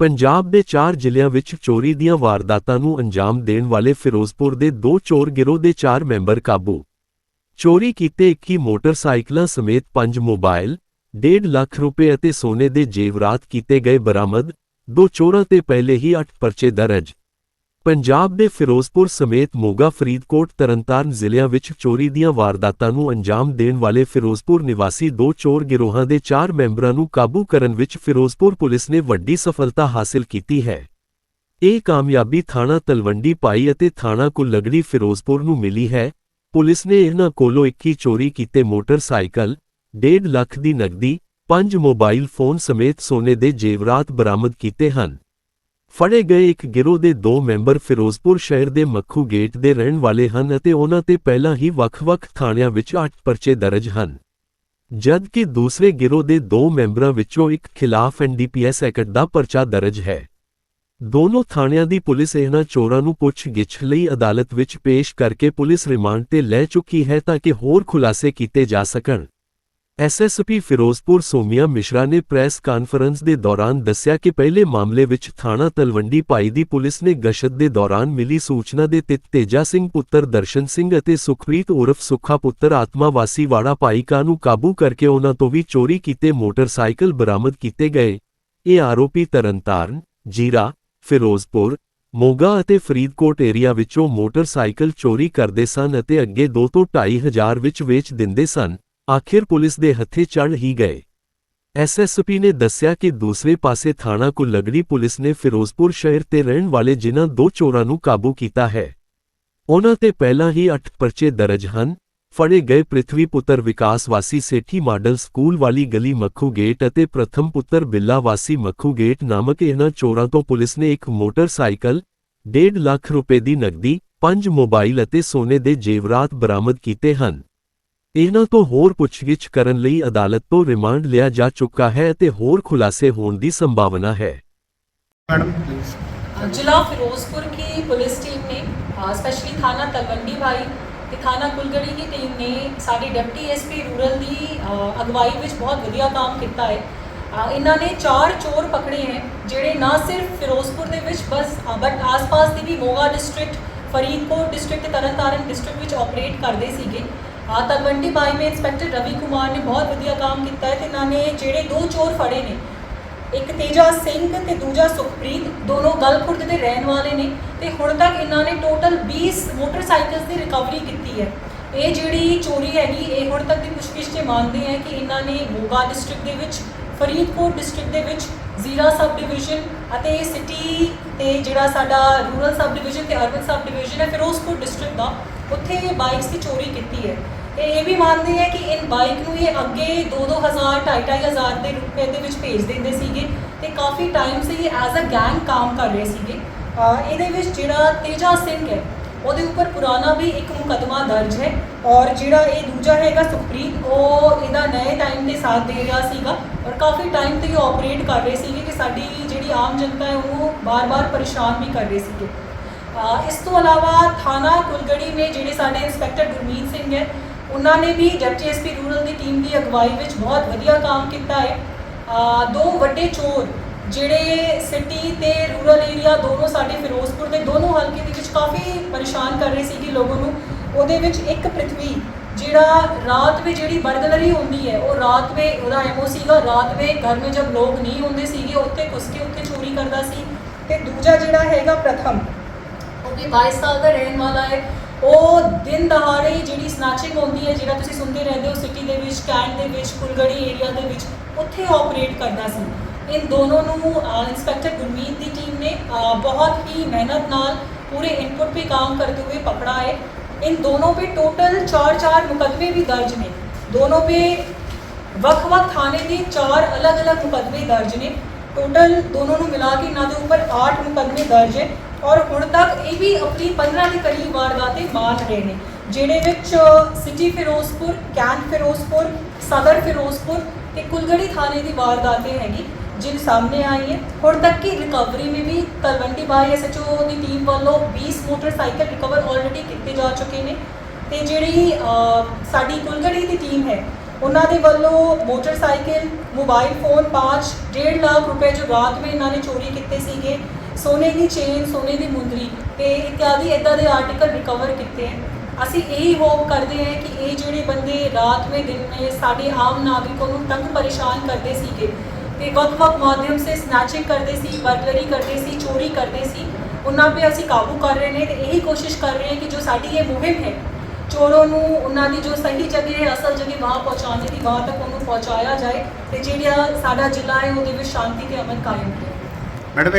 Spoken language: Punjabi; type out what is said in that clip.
ਪੰਜਾਬ ਦੇ ਚਾਰ ਜ਼ਿਲ੍ਹਿਆਂ ਵਿੱਚ ਚੋਰੀ ਦੀਆਂ ਵਾਰਦਾਤਾਂ ਨੂੰ ਅੰਜਾਮ ਦੇਣ ਵਾਲੇ ਫਿਰੋਜ਼ਪੁਰ ਦੇ ਦੋ ਚੋਰ ਗਿਰੋਹ ਦੇ ਚਾਰ ਮੈਂਬਰ ਕਾਬੂ। ਚੋਰੀ ਕੀਤੇ 21 ਮੋਟਰਸਾਈਕਲਾਂ ਸਮੇਤ 5 ਮੋਬਾਈਲ 1.5 ਲੱਖ ਰੁਪਏ ਅਤੇ ਸੋਨੇ ਦੇ ਜੇਵਰਾਤ ਕੀਤੇ ਗਏ ਬਰਾਮਦ, ਦੋ ਚੋਰਾਂ ਤੇ ਪਹਿਲੇ ਹੀ 8 ਪਰਚੇ ਦਰਜ। ਪੰਜਾਬ ਦੇ ਫਿਰੋਜ਼ਪੁਰ ਸਮੇਤ ਮੋਗਾ, ਫਰੀਦਕੋਟ, ਤਰਨਤਾਰਨ ਜ਼ਿਲ੍ਹਿਆਂ ਵਿੱਚ ਚੋਰੀ ਦੀਆਂ ਵਾਰਦਾਤਾਂ ਨੂੰ ਅੰਜਾਮ ਦੇਣ ਵਾਲੇ ਫਿਰੋਜ਼ਪੁਰ ਨਿਵਾਸੀ ਦੋ ਚੋਰ ਗਿਰੋਹਾਂ ਦੇ ਚਾਰ ਮੈਂਬਰਾਂ ਨੂੰ ਕਾਬੂ ਕਰਨ ਵਿੱਚ ਫਿਰੋਜ਼ਪੁਰ ਪੁਲਿਸ ਨੇ ਵੱਡੀ ਸਫਲਤਾ ਹਾਸਲ ਕੀਤੀ ਹੈ। ਇਹ ਕਾਮਯਾਬੀ ਥਾਣਾ ਤਲਵੰਡੀ ਪਾਈ ਅਤੇ ਥਾਣਾ ਕੁੱਲਗੜੀ, ਫਿਰੋਜ਼ਪੁਰ ਨੂੰ ਮਿਲੀ ਹੈ। ਪੁਲਿਸ ਨੇ ਇਹਨਾਂ ਕੋਲੋਂ 21 ਚੋਰੀ ਕੀਤੇ ਮੋਟਰਸਾਈਕਲ 1.5 ਲੱਖ ਦੀ ਨਕਦੀ, ਪੰਜ ਮੋਬਾਈਲ ਫੋਨ ਸਮੇਤ ਸੋਨੇ ਦੇ ਜੇਵਰਾਤ ਬਰਾਮਦ ਕੀਤੇ ਹਨ। ਫੜੇ ਗਏ ਇੱਕ ਗਿਰੋਹ ਦੇ ਦੋ ਮੈਂਬਰ ਫਿਰੋਜ਼ਪੁਰ ਸ਼ਹਿਰ ਦੇ ਮੱਖੂ ਗੇਟ ਦੇ ਰਹਿਣ ਵਾਲੇ ਹਨ ਅਤੇ ਉਹਨਾਂ ਤੇ ਪਹਿਲਾਂ ਹੀ ਵੱਖ-ਵੱਖ ਥਾਣਿਆਂ ਵਿੱਚ 8 ਪਰਚੇ ਦਰਜ ਹਨ। ਜਦਕਿ ਦੂਸਰੇ ਗਿਰੋਹ ਦੇ ਦੋ ਮੈਂਬਰਾਂ ਵਿੱਚੋਂ ਇੱਕ ਖਿਲਾਫ ਐਨਡੀਪੀਐਸ ਐਕਟ ਦਾ ਪਰਚਾ ਦਰਜ ਹੈ। ਦੋਨੋਂ ਥਾਣਿਆਂ ਦੀ ਪੁਲਿਸ ਇਹਨਾਂ ਚੋਰਾਂ ਨੂੰ ਪੁੱਛਗਿੱਛ ਲਈ ਅਦਾਲਤ ਵਿੱਚ ਪੇਸ਼ ਕਰਕੇ ਪੁਲਿਸ ਰਿਮਾਂਡ ਤੇ ਲੈ ਚੁੱਕੀ ਹੈ ਤਾਂ ਕਿ ਹੋਰ ਖੁਲਾਸੇ ਕੀਤੇ ਜਾ ਸਕਣ। ਐਸਐਸਪੀ ਫਿਰੋਜ਼ਪੁਰ ਸੋਮੀਆ ਮਿਸ਼ਰਾ ਨੇ ਪ੍ਰੈਸ ਕਾਨਫਰੰਸ ਦੇ ਦੌਰਾਨ ਦੱਸਿਆ ਕਿ ਪਹਿਲੇ ਮਾਮਲੇ ਵਿੱਚ ਥਾਣਾ ਤਲਵੰਡੀ ਭਾਈ ਦੀ ਪੁਲਿਸ ਨੇ ਗਸ਼ਤ ਦੇ ਦੌਰਾਨ ਮਿਲੀ ਸੂਚਨਾ ਦੇ ਤਿੱਤ ਤੇਜਾ ਸਿੰਘ ਪੁੱਤਰ ਦਰਸ਼ਨ ਸਿੰਘ ਅਤੇ ਸੁਖਪ੍ਰੀਤ ਉਰਫ ਸੁੱਖਾ ਪੁੱਤਰ ਆਤਮਾ ਵਾਸੀ ਵਾੜਾ ਪਾਈਕਾ ਨੂੰ ਕਾਬੂ ਕਰਕੇ ਉਹਨਾਂ ਤੋਂ ਵੀ ਚੋਰੀ ਕੀਤੇ ਮੋਟਰਸਾਈਕਲ ਬਰਾਮਦ ਕੀਤੇ ਗਏ। ਇਹ ਆਰੋਪੀ ਤਰਨਤਾਰਨ, ਜੀਰਾ, ਫਿਰੋਜ਼ਪੁਰ, ਮੋਗਾ ਅਤੇ ਫਰੀਦਕੋਟ ਏਰੀਆ ਵਿੱਚੋਂ ਮੋਟਰਸਾਈਕਲ ਚੋਰੀ ਕਰਦੇ ਸਨ ਅਤੇ ਅੱਗੇ 2 ਤੋਂ 2.5 ਹਜ਼ਾਰ ਵਿੱਚ ਵੇਚ ਦਿੰਦੇ ਸਨ। ਆਖਿਰ ਪੁਲਿਸ ਦੇ ਹੱਥੇ ਚੜ ਹੀ ਗਏ। ਐਸਐਸਪੀ ਨੇ ਦੱਸਿਆ ਕਿ ਦੂਸਰੇ ਪਾਸੇ ਥਾਣਾ ਕੁਲਗੜੀ ਪੁਲਿਸ ਨੇ ਫਿਰੋਜ਼ਪੁਰ ਸ਼ਹਿਰ ਤੇ ਰਹਿਣ ਵਾਲੇ ਜਿਨ੍ਹਾਂ ਦੋ ਚੋਰਾਂ ਨੂੰ ਕਾਬੂ ਕੀਤਾ ਹੈ। ਉਹਨਾਂ ਤੇ ਪਹਿਲਾਂ ਹੀ 8 ਪਰਚੇ ਦਰਜ ਹਨ। ਫੜੇ ਗਏ ਪ੍ਰਿਥਵੀ ਪੁੱਤਰ ਵਿਕਾਸ ਵਾਸੀ ਸੇਠੀ ਮਾਡਲ ਸਕੂਲ ਵਾਲੀ ਗਲੀ ਮੱਖੂ ਗੇਟ ਅਤੇ ਪ੍ਰਥਮ ਪੁੱਤਰ ਬਿੱਲਾ ਵਾਸੀ ਮੱਖੂ ਗੇਟ ਨਾਮਕ ਇਹਨਾਂ ਚੋਰਾਂ ਤੋਂ ਪੁਲਿਸ ਨੇ ਇੱਕ ਮੋਟਰਸਾਈਕਲ 1.5 ਲੱਖ ਰੁਪਏ ਦੀ ਨਕਦੀ, ਪੰਜ ਮੋਬਾਈਲ ਅਤੇ ਸੋਨੇ ਦੇ ਜੇਵਰਾਤ ਬਰਾਮਦ ਕੀਤੇ ਹਨ। ਇਹਨਾਂ ਤੋਂ ਹੋਰ ਪੁੱਛਗਿੱਛ ਕਰਨ ਲਈ ਅਦਾਲਤ ਤੋਂ ਰਿਮਾਂਡ ਲਿਆ ਜਾ ਚੁੱਕਾ ਹੈ ਅਤੇ ਹੋਰ ਖੁਲਾਸੇ ਹੋਣ ਦੀ ਸੰਭਾਵਨਾ ਹੈ मैडम प्लीज जिला फिरोजपुर की पुलिस टीम ने ਸਪੈਸ਼ਲੀ ਥਾਣਾ ਤਲਵੰਡੀ ਭਾਈ ਤੇ ਥਾਣਾ ਕੁਲਗੜੀ ਦੀ ਟੀਮ ਨੇ ਸਾਡੀ ਡਿਪਟੀ ਐਸਪੀ ਰੂਰਲ ਦੀ ਅ, ਅਗਵਾਈ ਵਿੱਚ ਬਹੁਤ ਵਧੀਆ ਕੰਮ ਕੀਤਾ ਹੈ ਅ, ਇਹਨਾਂ ਨੇ ਚਾਰ ਚੋਰ ਪਕੜੇ ਹੈ ਜਿਹੜੇ ਨਾ ਸਿਰਫ ਫਿਰੋਜ਼ਪੁਰ ਦੇ ਵਿੱਚ ਬਸ ਬਟ ਆਸ-ਪਾਸ ਦੀ ਵੀ ਮੋਗਾ ਡਿਸਟ੍ਰਿਕਟ ਫਰੀਦਕੋਟ ਡਿਸਟ੍ਰਿਕਟ ਤੇ ਤਰਨਤਾਰਨ ਡਿਸਟ੍ਰਿਕਟ ਵਿੱਚ ਆਪਰੇਟ ਕਰਦੇ ਸੀਗੇ ਆ ਤਲਵੰਡੀ ਭਾਈ ਮੇ ਇੰਸਪੈਕਟਰ ਰਵੀ ਕੁਮਾਰ ਨੇ ਬਹੁਤ ਵਧੀਆ ਕੰਮ ਕੀਤਾ ਹੈ ਤੇ ਇਹਨਾਂ ਨੇ ਜਿਹੜੇ ਦੋ ਚੋਰ ਫੜੇ ਨੇ, ਇੱਕ ਤੇਜਾ ਸਿੰਘ ਤੇ ਦੂਜਾ ਸੁਖਪ੍ਰੀਤ, ਦੋਨੋਂ ਗਲਖੁਰਦ ਦੇ ਰਹਿਣ ਵਾਲੇ ਨੇ ਤੇ ਹੁਣ ਤੱਕ ਇਹਨਾਂ ਨੇ ਟੋਟਲ 20 ਮੋਟਰਸਾਈਕਲਸ ਦੀ ਰਿਕਵਰੀ ਕੀਤੀ ਹੈ। ਇਹ ਜਿਹੜੀ ਚੋਰੀ ਹੈਗੀ, ਇਹ ਹੁਣ ਤੱਕ ਦੀ ਪੁੱਛਗਿੱਛ 'ਤੇ ਮੰਨਦੇ ਹੈ ਕਿ ਇਹਨਾਂ ਨੇ ਮੋਗਾ ਡਿਸਟ੍ਰਿਕਟ ਦੇ ਵਿੱਚ, ਫਰੀਦਕੋਟ ਡਿਸਟ੍ਰਿਕਟ ਦੇ ਵਿੱਚ ਜ਼ੀਰਾ ਸਬ ਡਿਵੀਜ਼ਨ ਅਤੇ ਸਿਟੀ ਤੇ ਜਿਹੜਾ ਸਾਡਾ ਰੂਰਲ ਸਬ ਡਿਵੀਜ਼ਨ ਤੇ ਅਰਬਨ ਸਬ ਡਿਵੀਜ਼ਨ ਹੈ ਫਿਰੋਜ਼ਪੁਰ ਡਿਸਟ੍ਰਿਕਟ ਦਾ, ਉੱਥੇ ਇਹ ਬਾਈਕਸ ਦੀ ਚੋਰੀ ਕੀਤੀ ਹੈ। ਤੇ ਇਹ ਵੀ ਮੰਨਦੇ ਹੈ ਕਿ ਇਨ ਬਾਈਕ ਨੂੰ ਇਹ ਅੱਗੇ 2-2000 2-2500 ਦੇ ਰੁਪਏ ਦੇ ਵਿੱਚ ਭੇਜ ਦਿੰਦੇ ਸੀਗੇ ਤੇ ਕਾਫੀ ਟਾਈਮ ਸੇ ਇਹ ਐਜ਼ ਅ ਗੈਂਗ ਕੰਮ ਕਰ ਰਹੇ ਸੀਗੇ। ਇਹਦੇ ਵਿੱਚ ਜਿਹੜਾ ਤੇਜਾ ਸਿੰਘ ਹੈ ਉਹਦੇ ਉੱਪਰ ਪੁਰਾਣਾ ਵੀ ਇੱਕ ਮੁਕਦਮਾ ਦਰਜ ਹੈ ਔਰ ਜਿਹੜਾ ਇਹ ਦੂਜਾ ਹੈਗਾ ਸੁਖਪ੍ਰੀਤ, ਉਹ ਇਹਦਾ ਨਵੇਂ ਟਾਈਮ ਦੇ ਸਾਥ ਦੇ ਰਿਹਾ ਸੀਗਾ ਔਰ ਕਾਫੀ ਟਾਈਮ ਤੋਂ ਇਹ ਆਪਰੇਟ ਕਰ ਰਹੇ ਸੀਗੇ ਕਿ ਸਾਡੀ ਜਿਹੜੀ ਆਮ ਜਨਤਾ ਹੈ ਉਹ ਬਾਰ-ਬਾਰ ਪਰੇਸ਼ਾਨ ਵੀ ਕਰ ਰਹੇ ਸੀਗੇ। ਇਸ ਤੋਂ ਇਲਾਵਾ ਥਾਣਾ ਕੁਲਗੜੀ ਨੇ ਜਿਹੜੇ ਸਾਡੇ ਇੰਸਪੈਕਟਰ ਗੁਰਮੀਤ ਸਿੰਘ ਹੈ, ਉਹਨਾਂ ਨੇ ਵੀ ਡਿਪਟੀ ਐਸਪੀ ਰੂਰਲ ਦੀ ਟੀਮ ਦੀ ਅਗਵਾਈ ਵਿੱਚ ਬਹੁਤ ਵਧੀਆ ਕੰਮ ਕੀਤਾ ਹੈ। ਦੋ ਵੱਡੇ ਚੋਰ ਜਿਹੜੇ ਸਿਟੀ ਤੇ ਰੂਰਲ ਏਰੀਆ ਦੋਨੋਂ ਸਾਡੇ ਫਿਰੋਜ਼ਪੁਰ ਦੇ ਦੋਨੋਂ ਹਲਕੇ ਦੇ ਵਿੱਚ ਕਾਫੀ ਪਰੇਸ਼ਾਨ ਕਰ ਰਹੇ ਸੀਗੇ ਲੋਕਾਂ ਨੂੰ, ਉਹਦੇ ਵਿੱਚ ਇੱਕ ਪ੍ਰਿਥਵੀ, ਜਿਹੜਾ ਰਾਤ ਵਿੱਚ ਜਿਹੜੀ ਬਰਗਲਰੀ ਹੁੰਦੀ ਹੈ, ਉਹ ਰਾਤ ਵੇ ਉਹਦਾ ਐਮਓ ਸੀਗਾ, ਰਾਤ ਵੇ ਘਰ ਵਿੱਚ ਜਦ ਲੋਕ ਨਹੀਂ ਹੁੰਦੇ ਸੀਗੇ, ਉੱਥੇ ਘੁਸ ਕੇ ਉੱਥੇ ਚੋਰੀ ਕਰਦਾ ਸੀ। ਤੇ ਦੂਜਾ ਜਿਹੜਾ ਹੈਗਾ ਪ੍ਰਥਮ ਉਹ ਵੀ 22 ਸਾਲ ਦਾ ਰਹਿਣ ਵਾਲਾ ਹੈ, ਉਹ ਦਿਨ ਦਹਾੜੇ ਜਿਹੜੀ ਸਨੈਚਿੰਗ ਹੁੰਦੀ ਹੈ, ਜਿਹੜਾ ਤੁਸੀਂ ਸੁਣਦੇ ਰਹਿੰਦੇ ਹੋ ਸਿਟੀ ਦੇ ਵਿੱਚ, ਕੈਂਟ ਦੇ ਵਿੱਚ ਕੁਲਗੜੀ ਏਰੀਆ ਦੇ ਵਿੱਚ, ਉੱਥੇ ਆਪਰੇਟ ਕਰਦਾ ਸੀ। ਇਨ ਦੋਨੋਂ ਨੂੰ ਅਹ, ਇੰਸਪੈਕਟਰ ਗੁਰਮੀਤ ਦੀ ਟੀਮ ਨੇ ਅਹ, ਬਹੁਤ ਹੀ ਮਿਹਨਤ ਨਾਲ ਪੂਰੇ ਇਨਪੁਟ पे काम करते हुए पकड़ा है इन दोनों पे टोटल चार चार मुकदमे भी दर्ज ने दोनों पे ਵੱਖ-ਵੱਖ ਥਾਣੇ ਦੇ ਚਾਰ ਅਲੱਗ-ਅਲੱਗ ਮੁਕੱਦਮੇ ਦਰਜ ਨੇ ਟੋਟਲ ਦੋਨੋਂ ਨੂੰ ਮਿਲਾ ਕੇ ਇਹਨਾਂ ਦੇ ਉੱਪਰ 8 ਮੁਕੱਦਮੇ ਦਰਜ ਹੈ ਔਰ ਹੁਣ ਤੱਕ ਇਹ ਵੀ ਆਪਣੀ 15 ਦੇ ਕਰੀਬ ਵਾਰਦਾਤੇ ਮਾਰ ਰਹੇ ਨੇ ਜਿਹੜੇ ਵਿੱਚ ਸਿਟੀ ਫਿਰੋਜ਼ਪੁਰ ਕੈਂਟ ਫਿਰੋਜ਼ਪੁਰ ਸਦਰ ਫਿਰੋਜ਼ਪੁਰ ਤੇ ਕੁਲਗੜੀ ਥਾਣੇ ਦੀ ਵਾਰਦਾਤੇ ਹੈਗੀ जिन ਸਾਹਮਣੇ ਆਈ ਹੈ। ਹੁਣ ਤੱਕ की ਰਿਕਵਰੀ में ਵੀ Talwandi Bhai S H O ਦੀ ਟੀਮ ਵੱਲੋਂ 20 ਮੋਟਰਸਾਈਕਲ ਰਿਕਵਰ ਆਲਰੇਡੀ ਕੀਤੇ ਜਾ ਚੁੱਕੇ ਨੇ। ਤੇ ਜਿਹੜੀ ਸਾਡੀ ਕੁਲਗੜੀ ਦੀ ਟੀਮ ਹੈ, ਉਹਨਾਂ ਦੇ ਵੱਲੋਂ ਮੋਟਰਸਾਈਕਲ ਮੋਬਾਈਲ ਫੋਨ 5 1.5 ਲੱਖ ਰੁਪਏ ਜੋ ਰਾਤ ਵਿੱਚ ਇਹਨਾਂ ਨੇ ਚੋਰੀ ਕੀਤੇ ਸੀਗੇ, ਸੋਨੇ ਦੀ ਚੇਨ ਸੋਨੇ ਦੀ ਮੁੰਦਰੀ ਤੇ ਇਤਿਆਦੀ ਇਦਾਂ ਦੇ ਆਰਟੀਕਲ ਰਿਕਵਰ ਕੀਤੇ ਹੈ। ਅਸੀਂ ਇਹੀ ਹੋਪ ਕਰਦੇ ਹਾਂ ਕਿ ਇਹ ਜਿਹੜੇ ਬੰਦੇ ਰਾਤ ਵਿੱਚ ਦਿਨ ਵਿੱਚ ਸਾਡੇ ਆਮ ਨਾਗਰਿਕਾਂ ਨੂੰ ਤੰਗ ਪਰੇਸ਼ਾਨ ਕਰਦੇ ਸੀਗੇ ਤੇ ਵੱਖ-ਵੱਖ ਮਾਧਿਅਮ ਸੇ ਸਨੈਚਿੰਗ ਕਰਦੇ ਸੀ ਬਰਗਲਰੀ ਕਰਦੇ ਸੀ, ਚੋਰੀ ਕਰਦੇ ਸੀ, ਉਹਨਾਂ 'ਤੇ ਅਸੀਂ ਕਾਬੂ ਕਰ ਰਹੇ ਨੇ ਤੇ ਇਹੀ ਕੋਸ਼ਿਸ਼ ਕਰ ਰਹੇ ਹਾਂ ਕਿ ਜੋ ਸਾਡੀ ਇਹ ਮੁਹਿੰਮ ਹੈ, ਚੋਰੋਂ ਨੂੰ ਉਹਨਾਂ ਦੀ ਜੋ ਸਹੀ ਜਗ੍ਹਾ ਹੈ, ਅਸਲ ਜਗ੍ਹਾ ਵਾਹ ਪਹੁੰਚਾਉਣ ਦੀ ਵਾਹ ਤੱਕ ਉਹਨੂੰ ਪਹੁੰਚਾਇਆ ਜਾਏ ਤੇ ਜਿਹੜਾ ਸਾਡਾ ਜ਼ਿਲ੍ਹਾ ਹੈ, ਉਹਦੇ ਵਿੱਚ ਸ਼ਾਂਤੀ ਤੇ ਅਮਨ ਕਾਇਮ ਰਹੇ। ਮੈਡਮ